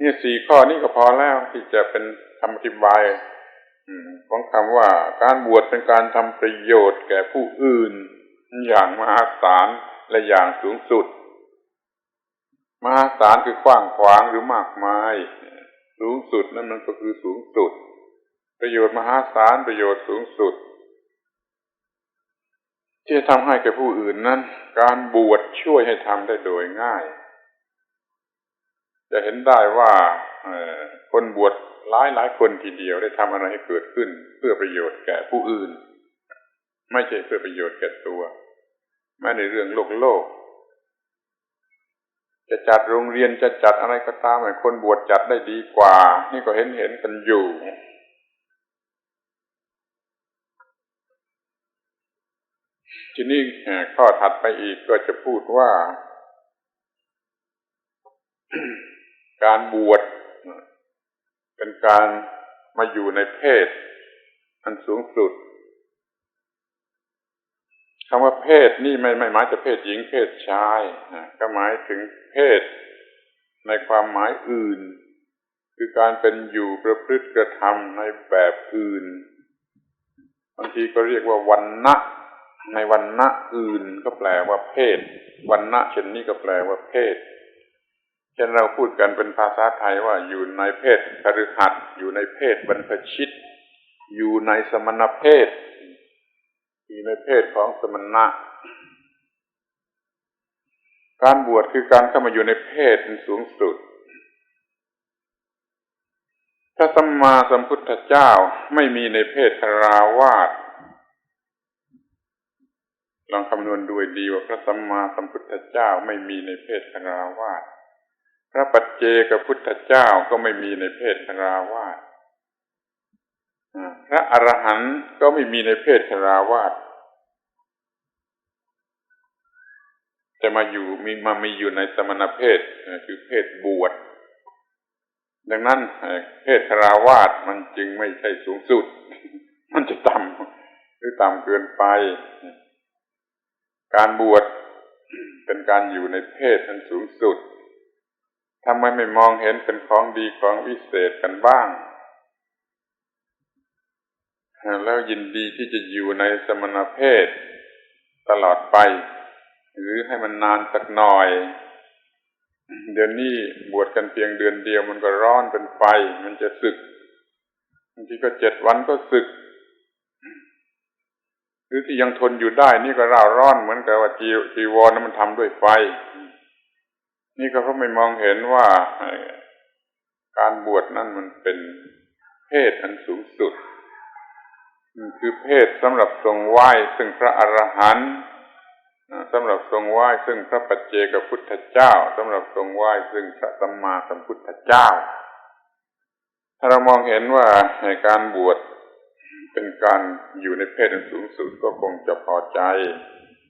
นี่สี่ข้อนี้ก็พอแล้วที่จะเป็นคำอธิบายของคำว่าการบวชเป็นการทำประโยชน์แก่ผู้อื่น อย่างมหาศาลและอย่างสูงสุด มหาศาลคือกว้างขวางหรือมากมาย สูงสุดนั่นมันก็คือสูงสุด ประโยชน์มหาศาลประโยชน์สูงสุด ที่จะทำให้แก่ผู้อื่นนั้น การบวชช่วยให้ทำได้โดยง่าย จะเห็นได้ว่าคนบวชหลายหลายคนทีเดียวได้ทำอะไรให้เกิดขึ้น เพื่อประโยชน์แก่ผู้อื่น ไม่ใช่เพื่อประโยชน์แก่ตัวแม้ในเรื่องโลกโลก จะจัดโรงเรียนจะจัดอะไรก็ตามให้คนบวชจัดได้ดีกว่า นี่ก็เห็นเห็นกันอยู่ทีนี้ข้อถัดไปอีกก็จะพูดว่า การบวชเป็นการมาอยู่ในเพศ อันสูงสุดคำว่าเพศนี่ไม่ไม่หมายจะเพศหญิงเพศชายก็หมายถึงเพศ ในความหมายอื่น คือการเป็นอยู่ประพฤติกระทำในแบบอื่นบางทีก็เรียกว่าวันณะในวันณะอื่นก็แปลว่าเพศวันณะเช่นนี้ก็แปลว่าเพศ ช่นเราพูดกันเป็นภาษาไทยว่าอยู่ในเพศคฤหัสอยู่ในเพศบรรพชิต อยู่ในสมณเพศ อยู่ในเพศของสมณะ การบวชคือการเข้ามาอยู่ในเพศสูงสุดถ้าสัมมาสัมพุทธเจ้าไม่มีในเพศคราวาสลองคำนวณดูดีว่าพระสัมมาสัมพุทธเจ้าไม่มีในเพศคราวาส พระปัจเจกพุทธเจ้าก็ไม่มีในเพศคราวาสพระอรหันต์ก็ไม่มีในเพศชราวาสจะมาอยู่มีมามีอยู่ในสมณเพศคือเพศบวชดังนั้นเพศชราวาสมันจึงไม่ใช่สูงสุด มันจะต่ำหรือต่ำเกินไป การบวชเป็นการอยู่ในเพศอันสูงสุด ทำไมไม่มองเห็นเป็นของดีของวิเศษกันบ้าง แล้วยินดีที่จะอยู่ในสมณเพศตลอดไป หรือให้มันนานสักหน่อย เดี๋ยวนี้บวชกันเพียงเดือนเดียวมันก็ร้อนเป็นไฟ มันจะสึกบางทีก็เจ็ดวันก็สึก หรือที่ยังทนอยู่ได้นี่ก็ร่าร้อนเหมือนกับว่าจีจีวรนั้นมันทำด้วยไฟ นี่เพราะไม่มองเห็นว่าการบวชนั่นมันเป็นเพศอันสูงสุดคือเพศสำหรับทรงไหว้ซึ่งพระอรหันต์สำหรับทรงไหว้ซึ่งพระปัจเจกพุทธเจ้าสำหรับทรงไหว้ซึ่งพระสัมมาสัมพุทธเจ้า ถ้าเรามองเห็นว่าในการบวชเป็นการอยู่ในเพศอันสูงสุดก็คงจะพอใจ